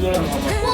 对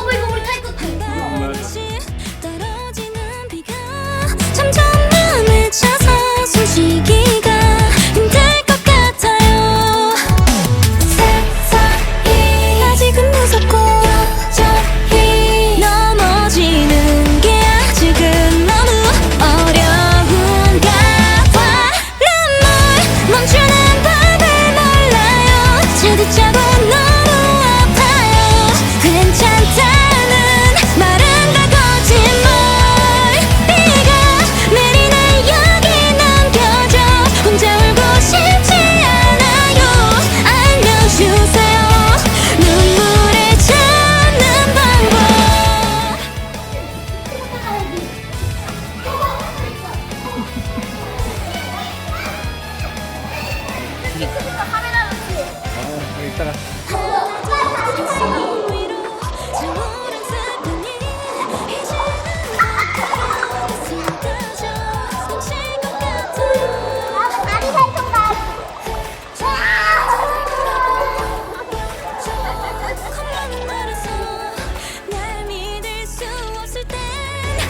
이따가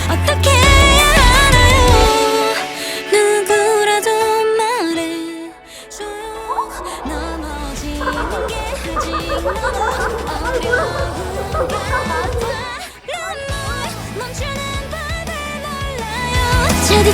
어떻게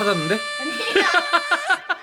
찾았는데? 아니요.